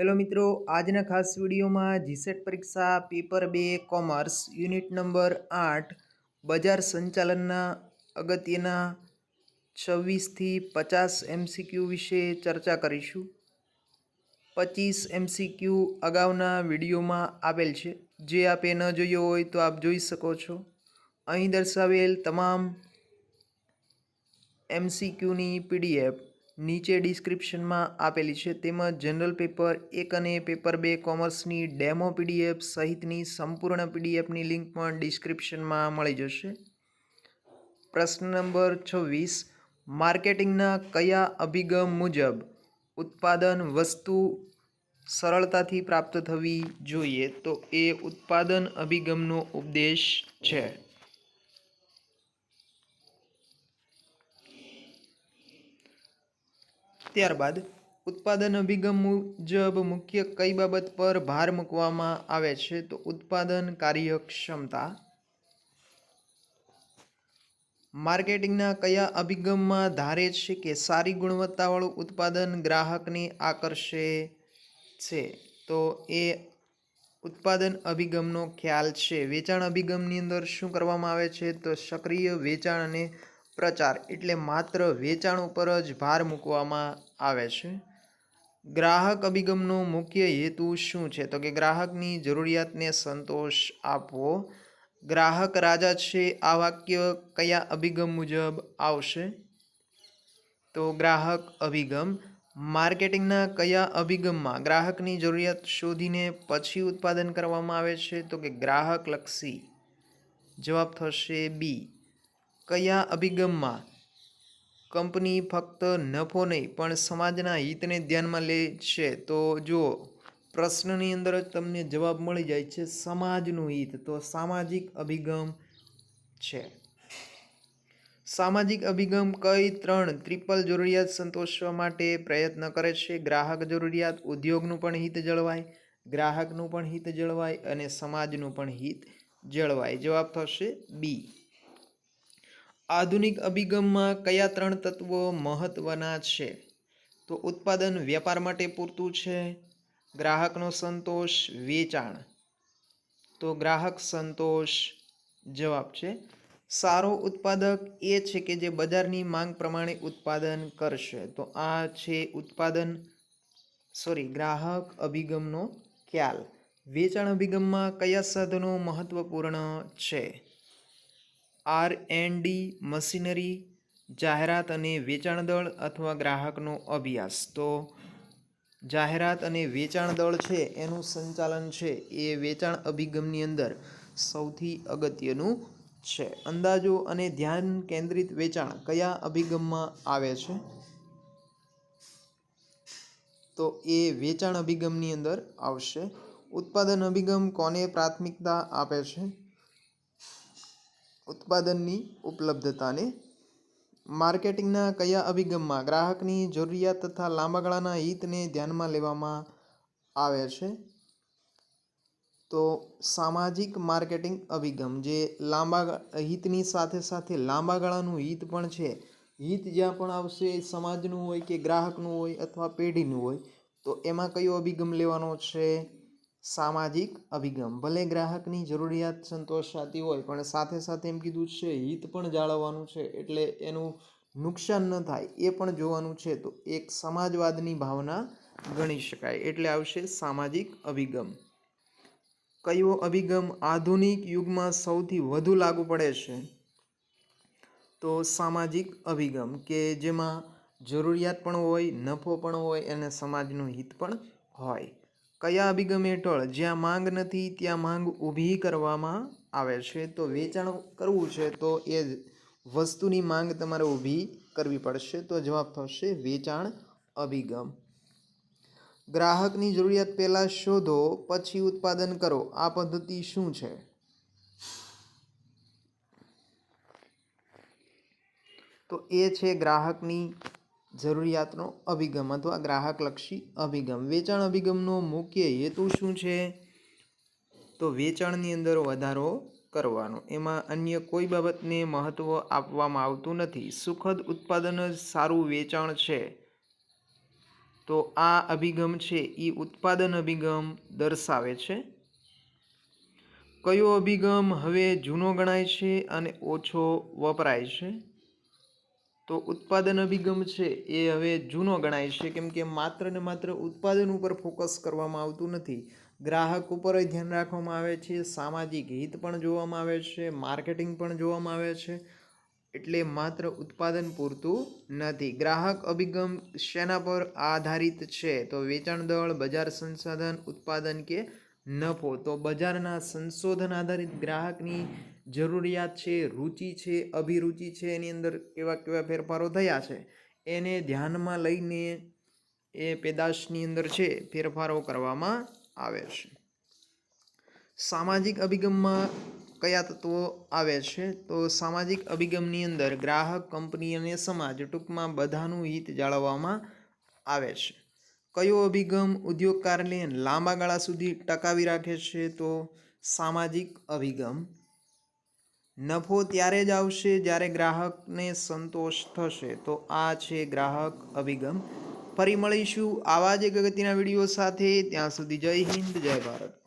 Hello મિત્રો, આજના ખાસ વિડીયોમાં જીસેટ પરીક્ષા પેપર બે કોમર્સ યુનિટ નંબર આઠ બજાર સંચાલનના અગત્યના છવ્વીસથી પચાસ એમસીક્યુ વિશે ચર્ચા કરીશું. પચીસ એમસીક્યુ અગાઉના વિડીયોમાં આપેલ છે. જે આપે ન જોયો હોય તો આપ જોઈ શકો છો. અહીં દર્શાવેલ તમામ એમસીક્યુની પીડીએફ નીચે ડિસ્ક્રિપ્શનમાં આપેલી છે. તેમજ જનરલ પેપર એક અને પેપર બે કોમર્સની ડેમો પીડીએફ સહિતની સંપૂર્ણ પીડીએફની લિંક પણ ડિસ્ક્રિપ્શનમાં મળી જશે. પ્રશ્ન નંબર છવ્વીસ. માર્કેટિંગના કયા અભિગમ મુજબ ઉત્પાદન વસ્તુ સરળતાથી પ્રાપ્ત થવી જોઈએ? તો એ ઉત્પાદન અભિગમનો ઉપદેશ છે. ત્યારબાદ ઉત્પાદન અભિગમ મુજબ મુખ્ય કઈ બાબત પર ભાર મૂકવામાં આવે છે? તો ઉત્પાદન કાર્યક્ષમતા. માર્કેટિંગના કયા અભિગમમાં ધારે છે કે સારી ગુણવત્તાવાળું ઉત્પાદન ગ્રાહકને આકર્ષે છે? તો એ ઉત્પાદન અભિગમનો ખ્યાલ છે. વેચાણ અભિગમની અંદર શું કરવામાં આવે છે? તો સક્રિય વેચાણ અને પ્રચાર એટલે માત્ર વેચાણ ઉપર જ ભાર મૂકવામાં આવે છે. ગ્રાહક અભિગમનો મુખ્ય હેતુ શું છે? તો કે ગ્રાહકની જરૂરિયાતને સંતોષ આપવો. ગ્રાહક રાજા છે, આ વાક્ય કયા અભિગમ મુજબ આવશે? તો ગ્રાહક અભિગમ, માર્કેટિંગના કયા અભિગમમાં ગ્રાહકની જરૂરિયાત શોધીને પછી ઉત્પાદન કરવામાં આવે છે? તો કે ગ્રાહક લક્ષી. જવાબ થશે બી. કયા અભિગમમાં? કંપની ફક્ત નફો નહીં, પણ સમાજના હિતને ધ્યાનમાં લે છે. તો જુઓ, પ્રશ્નની અંદર જ તમને જવાબ મળી જાય છે, સમાજનું હિત. તો સામાજિક અભિગમ છે. સામાજિક અભિગમ કઈ ત્રણ ત્રિપલ જરૂરિયાત સંતોષવા માટે પ્રયત્ન કરે છે? ગ્રાહક જરૂરિયાત, ઉદ્યોગનું પણ હિત જળવાય, ગ્રાહકનું પણ હિત જળવાય અને સમાજનું પણ હિત જળવાય. જવાબ થશે બી. આધુનિક અભિગમમાં કયા ત્રણ તત્વો મહત્વના છે? તો ઉત્પાદન વેપાર માટે પૂરતું છે, ગ્રાહકનો સંતોષ, વેચાણ. તો ગ્રાહક સંતોષ જવાબ છે, સારો ઉત્પાદક એ છે કે જે બજારની માંગ પ્રમાણે ઉત્પાદન કરશે. તો આ છે ઉત્પાદન સોરી ગ્રાહક અભિગમનો ખ્યાલ. વેચાણ અભિગમમાં કયા સાધનો મહત્વપૂર્ણ છે? આર એન્ડ ડી મશીનરી, જાહેરાત અને વેચાણ દળ અથવા ગ્રાહકનો અભ્યાસ. તો જાહેરાત અને વેચાણ દળ છે, એનું સંચાલન છે, એ વેચાણ અભિગમની અંદર સૌથી અગત્યનું છે. અંદાજો અને ધ્યાન કેન્દ્રિત વેચાણ કયા અભિગમમાં આવે છે? તો એ વેચાણ અભિગમની અંદર આવશે. ઉત્પાદન અભિગમ કોને પ્રાથમિકતા આપે છે? ઉત્પાદનની ઉપલબ્ધતાને માર્કેટિંગના કયા અભિગમમાં ગ્રાહકની જરૂરિયાત તથા લાંબા ગાળાના હિતને ધ્યાનમાં લેવામાં આવે છે? તો સામાજિક માર્કેટિંગ અભિગમ જે લાંબા હિતની સાથે સાથે લાંબા ગાળાનું હિત પણ છે. હિત જ્યાં પણ આવશે, સમાજનું હોય કે ગ્રાહકનું હોય અથવા પેઢીનું હોય, તો એમાં કયો અભિગમ લેવાનો છે? સામાજિક અભિગમ. ભલે ગ્રાહકની જરૂરિયાત સંતોષાતી હોય, પણ સાથે સાથે એમ કીધું છે, હિત પણ જાળવવાનું છે, એટલે એનું નુકસાન ન થાય, એ પણ જોવાનું છે, તો એક સમાજવાદની ભાવના ગણી શકાય, એટલે આવશે સામાજિક અભિગમ. કયો અભિગમ આધુનિક યુગમાં સૌથી વધુ લાગુ પડે છે? તો સામાજિક અભિગમ, કે જેમાં જરૂરિયાત પણ હોય, નફો પણ હોય, અને સમાજનું હિત પણ હોય. કયા અભિગમ હેઠળ જ્યાં માંગ નથી, ત્યાં માંગ ઊભી કરવામાં આવે છે? તો વેચાણ કરવું છે, તો એ વસ્તુની માંગ તમારે ઊભી કરવી પડશે. તો જવાબ થશે વેચાણ અભિગમ. ગ્રાહકની જરૂરિયાત પહેલાં શોધો, પછી ઉત્પાદન કરો. આ પદ્ધતિ શું છે? તો એ છે ગ્રાહકની જરૂરિયાતનો અભિગમ અથવા ગ્રાહકલક્ષી અભિગમ. વેચાણ અભિગમનો મુખ્ય હેતુ શું છે? તો વેચાણની અંદર વધારો કરવાનો. એમાં અન્ય કોઈ બાબતને મહત્ત્વ આપવામાં આવતું નથી. સુખદ ઉત્પાદન જ સારું વેચાણ છે. તો આ અભિગમ છે એ ઉત્પાદન અભિગમ દર્શાવે છે. કયો અભિગમ હવે જૂનો ગણાય છે અને ઓછો વપરાય છે? તો ઉત્પાદન અભિગમ છે એ હવે જૂનો ગણાય છે, કેમ કે માત્ર ને માત્ર ઉત્પાદન ઉપર ફોકસ કરવામાં આવતું નથી. ગ્રાહક ઉપર ધ્યાન રાખવામાં આવે છે, સામાજિક હિત પણ જોવામાં આવે છે, માર્કેટિંગ પણ જોવામાં આવે છે, એટલે માત્ર ઉત્પાદન પૂરતું નથી. ગ્રાહક અભિગમ શેના પર આધારિત છે? તો વેચાણ દળ, બજાર સંસાધન ઉત્પાદન કે નફો? તો બજારના સંશોધન આધારિત ગ્રાહકની જરૂરિયાત છે, રુચિ છે, અભિરુચિ છે એની અંદર કેવા કેવા ફેરફારો થયા છે, એને ધ્યાનમાં લઈને એ પેદાશની અંદર છે ફેરફારો કરવામાં આવે છે. સામાજિક અભિગમમાં કયા તત્વો આવે છે? તો સામાજિક અભિગમની અંદર ગ્રાહક, કંપની અને સમાજ ટૂંકમાં બધાનું હિત જાળવવામાં આવે છે. કયો અભિગમ ઉદ્યોગકારને લાંબા ગાળા સુધી ટકાવી રાખે છે? તો સામાજિક અભિગમ. નફો ત્યારે જ આવશે જ્યારે ગ્રાહકને સંતોષ થશે. તો આ છે ગ્રાહક અભિગમ. ફરી મળીશું આવા જ એક અગત્યના વીડિયો સાથે. ત્યાં સુધી જય હિન્દ, જય ભારત.